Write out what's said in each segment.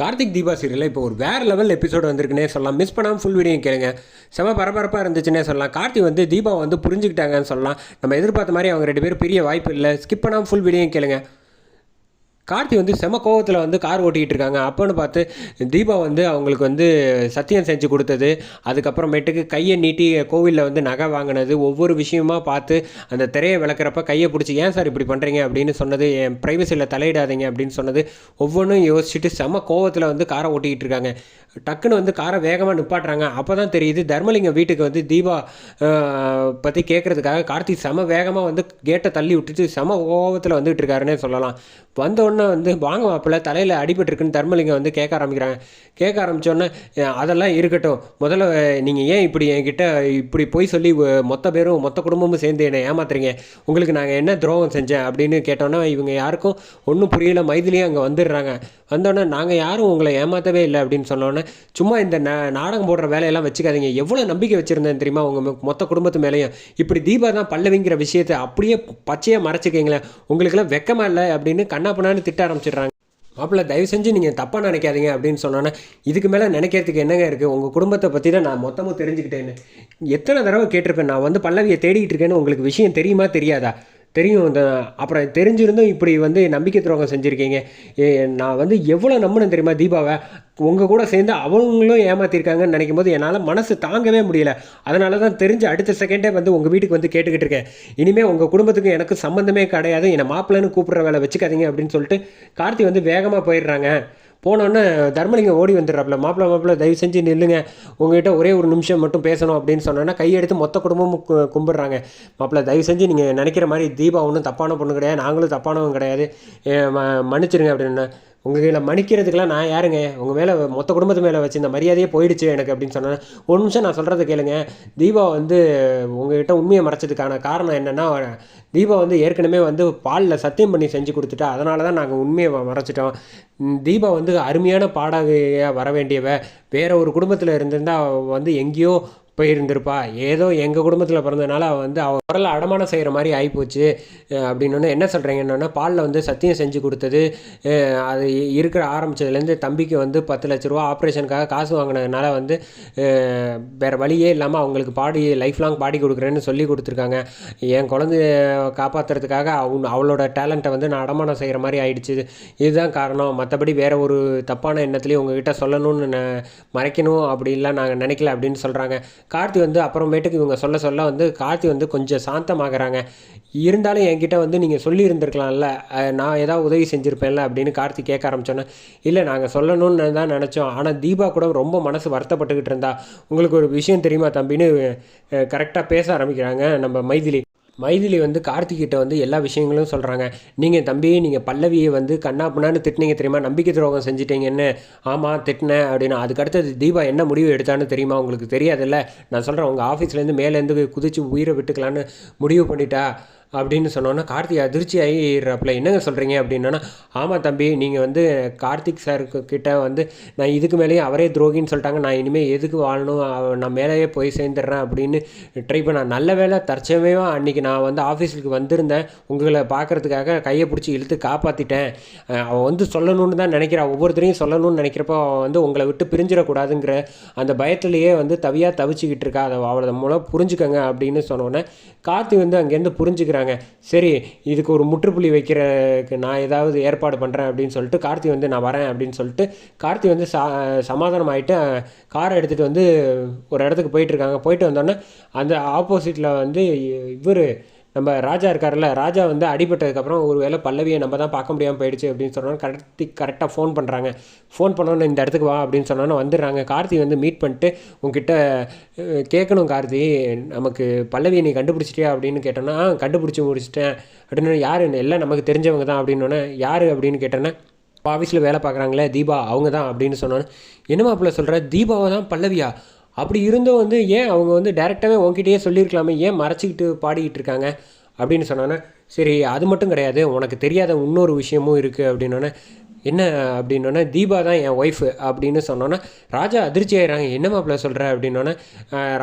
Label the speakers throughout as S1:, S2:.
S1: கார்த்திக் தீபா சீரியலில் இப்போ ஒரு வேறு லெவல் எபிசோடு வந்திருக்குன்னே சொல்லலாம். மிஸ் பண்ணாமல் ஃபுல் வீடியோ கேளுங்க. செம பரபரப்பாக இருந்துச்சுன்னே சொல்லலாம். கார்த்தி வந்து தீபா வந்து புரிஞ்சுக்கிட்டாங்கன்னு சொல்லலாம். நம்ம எதிர்பார்த்த மாதிரி அவங்க ரெண்டு பேரும் பெரிய வாய்ப்பு இல்லை. ஸ்கிப் பண்ணாமல் ஃபுல் வீடியோ கேளுங்க. கார்த்தி வந்து செம கோவத்தில் வந்து கார் ஓட்டிகிட்டு இருக்காங்க அப்போன்னு பார்த்து தீபா வந்து அவங்களுக்கு வந்து சத்தியம் செஞ்சு கொடுத்தது. அதுக்கப்புறமேட்டுக்கு கையை நீட்டி கோவிலில் வந்து நகை வாங்கினது. ஒவ்வொரு விஷயமா பார்த்து அந்த திரையை விளக்குறப்ப கையை பிடிச்சி ஏன் சார் இப்படி பண்ணுறீங்க அப்படின்னு சொன்னது. என் ப்ரைவசியில் தலையிடாதீங்க. அப்படின்னு சொன்னது. ஒவ்வொன்றும் யோசிச்சுட்டு செம கோவத்தில் வந்து காரை ஓட்டிக்கிட்டு இருக்காங்க டக்குன்னு வந்து காரை வேகமாக நிப்பாட்டுறாங்க. அப்போ தான் தெரியுது தர்மலிங்கம் வீட்டுக்கு வந்து தீபா பற்றி கேட்குறதுக்காக கார்த்தி செம வேகமாக வந்து கேட்டை தள்ளி விட்டுட்டு செம கோவத்தில் வந்துகிட்டு இருக்காருன்னே சொல்லலாம். வந்தோடனே உடனே வந்து வாங்க மாப்பிள்ள தலையில் அடிபட்டிருக்குன்னு தர்மலிங்கம் வந்து கேட்க ஆரம்பிக்கிறாங்க. கேட்க ஆரம்பித்தோடனே அதெல்லாம் இருக்கட்டும். முதல்ல நீங்கள் ஏன் இப்படி என்கிட்ட இப்படி போய் சொல்லி மொத்த பேரும் மொத்த குடும்பமும் சேர்ந்து என்னை ஏமாத்துறீங்க? உங்களுக்கு நாங்கள் என்ன துரோகம் செஞ்சேன் அப்படின்னு கேட்டோன்னா இவங்க யாருக்கும் ஒன்றும் புரியல. மைதிலியும் அங்கே வந்துடுறாங்க. வந்தோடனே நாங்கள் யாரும் உங்களை ஏமாற்றவே இல்லை. அப்படின்னு சொன்னோன்னே சும்மா இந்த ந நாடகம் போடுற வேலையெல்லாம் வச்சுக்காதீங்க. எவ்வளோ நம்பிக்கை வச்சுருந்தேன் தெரியுமா? உங்கள் மொத்த குடும்பத்து மேலேயும். இப்படி தீபா தான் பல்லவிங்கிற விஷயத்தை அப்படியே பச்சையாக மறைச்சிக்கிங்களேன் உங்களுக்கெல்லாம் வெக்கமாக இல்லை? அப்படின்னு கண்ணா பண்ணான்னு திட்ட ஆரம்பிச்சிடுறாங்க. மாப்பிள்ள தயவு செஞ்சு நீங்கள் தப்பாக நினைக்காதீங்க அப்படின்னு சொன்னோன்னே இதுக்கு மேலே நினைக்கிறதுக்கு என்னங்க இருக்குது உங்கள் குடும்பத்தை பற்றி தான் நான் மொத்தமாக தெரிஞ்சுக்கிட்டேன்னு. எத்தனை தடவை கேட்டிருப்பேன். நான் வந்து பல்லவியை தேடிக்கிட்டு இருக்கேன்னு உங்களுக்கு விஷயம் தெரியுமா தெரியாதா? தெரியும். இந்த அப்புறம் தெரிஞ்சிருந்தும் இப்படி வந்து நம்பிக்கை துரோகம் செஞ்சுருக்கீங்க. ஏ, நான் வந்து எவ்வளோ நம்பினேன் தெரியுமா தீபாவை? உங்கள் கூட சேர்ந்து அவங்களும் ஏமாற்றிருக்காங்கன்னு நினைக்கும் போது என்னால் மனசு தாங்கவே முடியல. அதனால தான் தெரிஞ்சு அடுத்த செகண்டே வந்து உங்கள் வீட்டுக்கு வந்து கேட்டுக்கிட்டு இருக்கேன். இனிமேல் உங்கள் குடும்பத்துக்கு எனக்கு சம்மந்தமே கிடையாது. என்னை மாப்பிள்ளைன்னு கூப்பிட்ற வேலை வச்சுக்காதீங்க அப்படின்னு சொல்லிட்டு கார்த்தி வந்து வேகமாக போயிடுறாங்க. போனோன்னே தர்மலிங்கம் ஓடி வந்துடுறாப்புல. மாப்பிள்ள மாப்பிள்ள தயவு செஞ்சு நில்லுங்க. உங்ககிட்ட ஒரே ஒரு நிமிஷம் மட்டும் பேசணும் அப்படின்னு சொன்னோன்னா கையெடுத்து மொத்த குடும்பமும் கும்பிட்றாங்க. மாப்பிள்ள தயவு செஞ்சு நீங்கள் நினைக்கிற மாதிரி தீபா ஒன்றும் தப்பான பொண்ணு கிடையாது. நாங்களும் தப்பானவங்க கிடையாது. மன்னிச்சிருங்க ம- மன்னிச்சிடுங்க அப்படின்னு. உங்கள் மன்னிக்கிறதுக்கெல்லாம் நான் யாருங்க? உங்கள் மேலே மொத்த குடும்பத்து மேலே வச்சு இந்த மரியாதையே போயிடுச்சு எனக்கு அப்படின்னு சொன்னேன். ஒரு நிமிஷம் நான் சொல்கிறத கேளுங்க. தீபா வந்து உங்ககிட்ட உண்மையை மறைச்சதுக்கான காரணம் என்னென்னா தீபா வந்து ஏற்கனவே வந்து பாலில் சத்தியம் பண்ணி செஞ்சு கொடுத்துட்டா அதனால தான் நாங்கள் உண்மையை மறைச்சிட்டோம். தீபா வந்து அருமையான பாடகையாக வர வேண்டியவ வேறு ஒரு குடும்பத்தில் இருந்திருந்தால் வந்து எங்கேயோ போயிருந்திருப்பா. ஏதோ எங்கள் குடும்பத்தில் பிறந்ததுனால அவள் வந்து அவள் குரலை அடமானம் செய்கிற மாதிரி ஆகிப்போச்சு அப்படின்னு என்ன சொல்கிறீங்கன்னா பாலில் வந்து சத்தியம் செஞ்சு கொடுத்தது. அது இருக்கிற ஆரம்பித்ததுலேருந்து தம்பிக்கு வந்து பத்து லட்ச ரூபா ஆப்ரேஷனுக்காக காசு வாங்கினதுனால வந்து வேறு வழியே இல்லாமல் அவங்களுக்கு பாடி லைஃப் லாங் பாடி கொடுக்குறேன்னு சொல்லி கொடுத்துருக்காங்க. என் குழந்தைய காப்பாற்றுறதுக்காக அவன் அவளோட டேலண்ட்டை வந்து நான் அடமானம் செய்கிற மாதிரி ஆயிடுச்சு. இதுதான் காரணம். மற்றபடி வேற ஒரு தப்பான எண்ணத்துலேயும் உங்ககிட்ட சொல்லணும்னு ந- மறைக்கணும் அப்படின்லாம் நாங்கள் நினைக்கல அப்படின்னு சொல்கிறாங்க கார்த்தி வந்து அப்புறமேட்டுக்கு இவங்க சொல்ல சொல்ல வந்து கார்த்தி வந்து கொஞ்சம் சாந்தமாகறாங்க. இருந்தாலும் என்கிட்ட வந்து நீங்கள் சொல்லியிருந்திருக்கலாம்ல நான் ஏதாவது உதவி செஞ்சுருப்பேன்ல அப்படின்னு கார்த்தி கேட்க ஆரம்பிச்சோன்னே இல்லை நாங்கள் சொல்லணும்னு தான் நினச்சோம். ஆனால் தீபா கூட ரொம்ப மனசு வருத்தப்பட்டுக்கிட்டு இருந்தா. உங்களுக்கு ஒரு விஷயம் தெரியுமா தம்பின்னு கரெக்டாக பேச ஆரம்பிக்கிறாங்க நம்ம மைதிலி. மைதிலி வந்து கார்த்திகிட்ட வந்து எல்லா விஷயங்களும் சொல்கிறாங்க நீங்கள் தம்பி நீங்கள் பல்லவியை வந்து கண்ணா பின்னான்னு திட்டினீங்க தெரியுமா? நம்பிக்கை துரோகம் செஞ்சிட்டீங்கன்னு. ஆமாம் திட்டினேன் அப்படின்னு. அதுக்கடுத்தது தீபா என்ன முடிவு எடுத்தான்னு தெரியுமா? உங்களுக்கு தெரியாதுல்ல. நான் சொல்கிறேன் உங்கள் ஆஃபீஸ்லேருந்து மேலேருந்து குதிச்சு உயிரை விட்டுக்கலான்னு முடிவு பண்ணிட்டா. அப்படின்னு சொன்னோன்னா கார்த்திக் அதிர்ச்சி ஆகிடுறாப்புல என்னங்க சொல்கிறீங்க அப்படின்னா ஆமாம் தம்பி நீங்கள் வந்து கார்த்திக் சார் கிட்ட வந்து நான் இதுக்கு மேலேயும் அவரே துரோகின்னு சொல்லிட்டாங்க. நான் இனிமேல் எதுக்கு வாழணும்? நான் மேலேயே போய் சேர்ந்துடுறேன் அப்படின்னு ட்ரை பண்ண நல்ல வேலை தற்சமயமாக அன்றைக்கி நான் வந்து ஆஃபீஸுக்கு வந்திருந்தேன். உங்களை பார்க்கறதுக்காக கையை பிடிச்சி இழுத்து காப்பாற்றிட்டேன் அவள் வந்து சொல்லணும்னு தான் நினைக்கிறா. ஒவ்வொருத்தரையும் சொல்லணும்னு நினைக்கிறப்போ அவள் வந்து உங்களை விட்டு பிரிஞ்சிடக்கூடாதுங்கிற அந்த பயத்துலையே வந்து தவியாக தவிச்சுக்கிட்டு இருக்கா. அதை அவளை மூலம் புரிஞ்சுக்கங்க அப்படின்னு சொன்னோன்னே கார்த்தி வந்து அங்கேருந்து புரிஞ்சுக்கிறாங்க. சரி இதுக்கு ஒரு முற்றுப்புள்ளி வைக்கிறதுக்கு நான் ஏதாவது ஏற்பாடு பண்ணுறேன் அப்படின்னு சொல்லிட்டு கார்த்தி வந்து நான் வரேன் அப்படின்னு சொல்லிட்டு கார்த்தி வந்து சா சமாதானம் ஆகிட்டு காரை எடுத்துகிட்டு வந்து ஒரு இடத்துக்கு போயிட்டு இருக்காங்க. போயிட்டு வந்தோடனே அந்த ஆப்போசிட்டில் வந்து இவர் நம்ம ராஜா இருக்கார்ல ராஜா வந்து அடிபட்டதுக்கப்புறம் ஒரு வேளை பல்லவியை நம்ம தான் பார்க்க முடியாமல் போயிடுச்சு அப்படின்னு சொன்னோன்னு கரெக்டி கரெக்டாக ஃபோன் பண்ணுறாங்க ஃபோன் பண்ணோன்னு இந்த இடத்துக்கு வா அப்படின்னு சொன்னோன்னு வந்துடுறாங்க. கார்த்தி வந்து மீட் பண்ணிட்டு உங்ககிட்ட கேட்கணும் கார்த்தி நமக்கு பல்லவியை நீ கண்டுபிடிச்சிட்டியா அப்படின்னு கேட்டோன்னா கண்டுபிடிச்சி முடிச்சிட்டேன். அப்படின்னு யார் எல்லாம் நமக்கு தெரிஞ்சவங்க தான் அப்படின்னோடனே யார்? அப்படின்னு கேட்டோன்னே ஆஃபீஸில் வேலை பார்க்குறாங்களே தீபா அவங்க தான். அப்படின்னு சொன்னோன்னே என்ன மாப்பிள்ள சொல்கிற தீபாவை தான் பல்லவியா? அப்படி இருந்தும் வந்து ஏன் அவங்க வந்து டேரெக்டாகவே உங்ககிட்டயே சொல்லியிருக்கலாமே? ஏன் மறைச்சிக்கிட்டு பாடிக்கிட்டு இருக்காங்க? அப்படின்னு சொன்னோன்னே சரி அது மட்டும் கிடையாது. உனக்கு தெரியாத இன்னொரு விஷயமும் இருக்குது அப்படின்னோடனே என்ன அப்படின்னோடனே தீபா தான் என் ஒய்ஃபு அப்படின்னு சொன்னோன்னே ராஜா அதிர்ச்சி ஆயிடுறாங்க. என்ன மாப்பிள்ள சொல்கிற அப்படின்னோடனே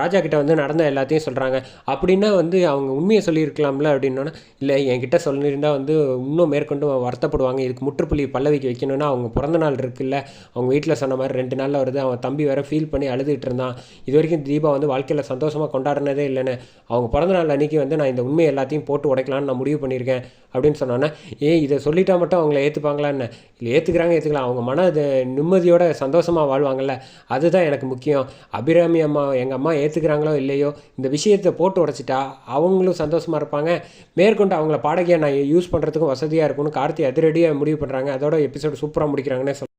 S1: ராஜா கிட்ட வந்து நடந்த எல்லாத்தையும் சொல்கிறாங்க அப்படின்னா வந்து அவங்க உண்மையை சொல்லியிருக்கலாம்ல அப்படின்னோடனே இல்லை என்கிட்ட சொல்லியிருந்தால் வந்து இன்னும் மேற்கொண்டு வருத்தப்படுவாங்க. இதுக்கு முற்றுப்புள்ளி பல்லவிக்கு வைக்கணும்னா அவங்க பிறந்த நாள் இருக்குல்ல. அவங்க வீட்டில் சொன்ன மாதிரி ரெண்டு நாளில் வருது. அவன் தம்பி வேற ஃபீல் பண்ணி அழுதுகிட்டு இருந்தான். இது வரைக்கும் தீபா வந்து வாழ்க்கையில் சந்தோஷமாக கொண்டாடினதே இல்லைன்னு அவங்க பிறந்த நாள் அன்றைக்கி வந்து நான் இந்த உண்மை எல்லாத்தையும் போட்டு உடைக்கலான்னு நான் முடிவு பண்ணியிருக்கேன். அப்படின்னு சொன்னோன்னே ஏ இதை சொல்லிட்டா மட்டும் அவங்கள ஏற்றுப்பாங்களான்னு இல்லை ஏற்றுக்கிறாங்க ஏற்றுக்கலாம் அவங்க மன இது நிம்மதியோட சந்தோஷமாக வாழ்வாங்கல்ல. அதுதான் எனக்கு முக்கியம். அபிராமி அம்மா எங்கள் அம்மா ஏற்றுக்கிறாங்களோ இல்லையோ இந்த விஷயத்தை போட்டு உடைச்சிட்டா அவங்களும் சந்தோஷமாக இருப்பாங்க. மேற்கொண்டு அவங்கள பாடகியாக நான் யூஸ் பண்ணுறதுக்கும் வசதியாக இருக்கும்னு கார்த்தி அதிரடியாக முடிவு பண்ணுறாங்க அதோட எபிசோடு சூப்பராக முடிக்கிறாங்கன்னே சொல்